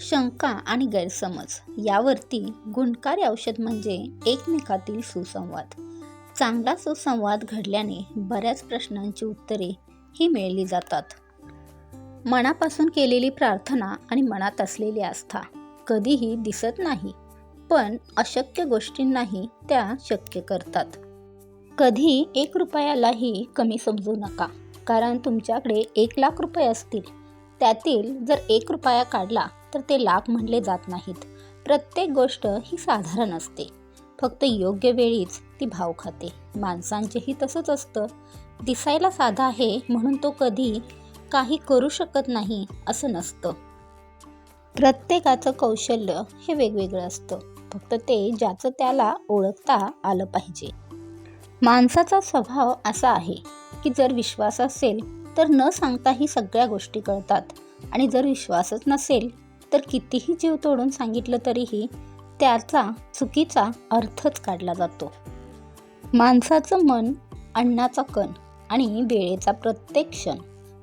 शंका आणि गैरसमज यावरती गुणकारी औषध म्हणजे एकमेकातील सुसंवाद. चांगला सुसंवाद घडल्याने बऱ्याच प्रश्नांची उत्तरे ही मिळली जातात. मनापासून केलेली प्रार्थना आणि मनात असलेली आस्था कधीही दिसत नाही पण अशक्य गोष्टींनाही त्या शक्य करतात. कधी एक रुपयालाही कमी समजू नका कारण तुमच्याकडे एक लाख रुपये असतील. त्यातील जर एक रुपया काढला तर ते लाख म्हणले जात नाहीत. प्रत्येक गोष्ट ही साधारण असते. फक्त योग्य वेळीच ती भाव खाते. माणसांचेही तसंच असतं. दिसायला साधा आहे म्हणून तो कधी काही करू शकत नाही असं नसतं. प्रत्येकाचं कौशल्य हे वेगवेगळं असतं. फक्त ते ज्याचं त्याला ओळखता आलं पाहिजे. माणसाचा स्वभाव असा आहे की जर विश्वास असेल तर न सांगताही सगळ्या गोष्टी कळतात. आणि जर विश्वासच नसेल तर कितीही जीव तोडून सांगितलं तरीही त्याचा चुकीचा अर्थच काढला जातो. माणसाचं मन अन्नाचा कण आणि वेळेचा प्रत्येक क्षण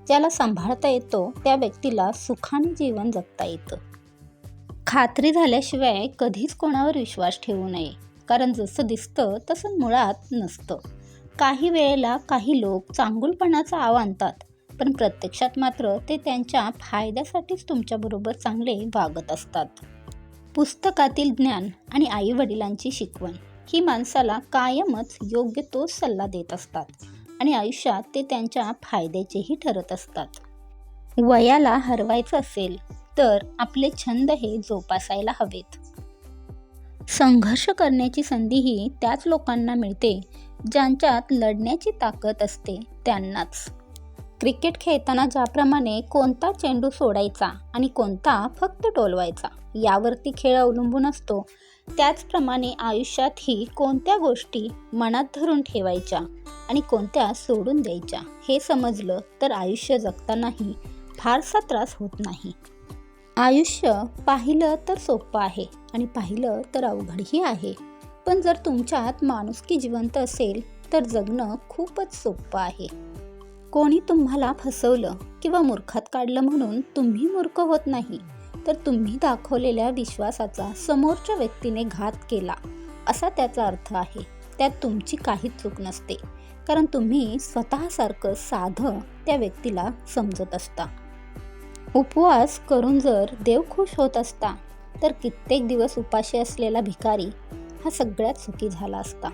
ज्याला सांभाळता येतो त्या व्यक्तीला सुखाने जीवन जगता येतं. खात्री झाल्याशिवाय कधीच कोणावर विश्वास ठेवू नये कारण जसं दिसतं तसं मुळात नसतं. काही वेळेला काही लोक चांगुलपणाचा आव आणतात पण प्रत्यक्षात मात्र ते त्यांच्या फायद्यासाठीच तुमच्याबरोबर चांगले वागत असतात. पुस्तकातील ज्ञान आणि आईवडिलांची शिकवण ही माणसाला कायमच योग्य तोच सल्ला देत असतात आणि आयुष्यात ते त्यांच्या फायद्याचेही ठरत असतात. वयाला हरवायचं असेल तर आपले छंद हे जोपासायला हवेत. संघर्ष करण्याची संधीही त्याच लोकांना मिळते ज्यांच्यात लढण्याची ताकद असते त्यांनाच. क्रिकेट खेळताना ज्याप्रमाणे कोणता चेंडू सोडायचा आणि कोणता फक्त टोलवायचा यावरती खेळ अवलंबून असतो. त्याचप्रमाणे आयुष्यातही कोणत्या गोष्टी मनात धरून ठेवायच्या आणि कोणत्या सोडून द्यायच्या हे समजलं तर आयुष्य जगतानाही फारसा त्रास होत नाही. आयुष्य पाहिलं तर सोपं आहे आणि पाहिलं तर अवघडही आहे. पण जर तुमच्यात माणुसकी जिवंत असेल तर जगणं खूपच सोपं आहे. कोणी तुम्हाला फसवलं किंवा मूर्खात काढलं म्हणून तुम्ही मूर्ख होत नाही तर तुम्ही दाखवलेल्या विश्वासाचा समोरच्या व्यक्तीने घात केला असा त्याचा अर्थ आहे. त्यात तुमची काहीच चूक नसते कारण तुम्ही स्वतःसारखं साधं त्या व्यक्तीला समजत असता. उपवास करून जर देव खुश होत असता तर कित्येक दिवस उपाशी असलेला भिकारी हा सगळ्यात सुखी झाला असता.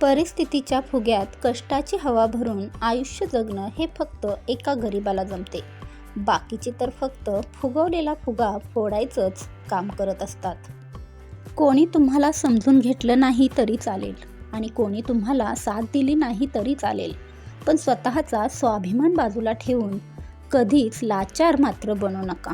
परिस्थितीच्या फुग्यात कष्टाची हवा भरून आयुष्य जगणं हे फक्त एका गरीबाला जमते. बाकीचे तर फक्त फुगवलेला फुगा फोडायचंच काम करत असतात. कोणी तुम्हाला समजून घेतलं नाही तरी चालेल आणि कोणी तुम्हाला साथ दिली नाही तरी चालेल. पण स्वतःचा स्वाभिमान बाजूला ठेवून कधीच लाचार मात्र बनू नका.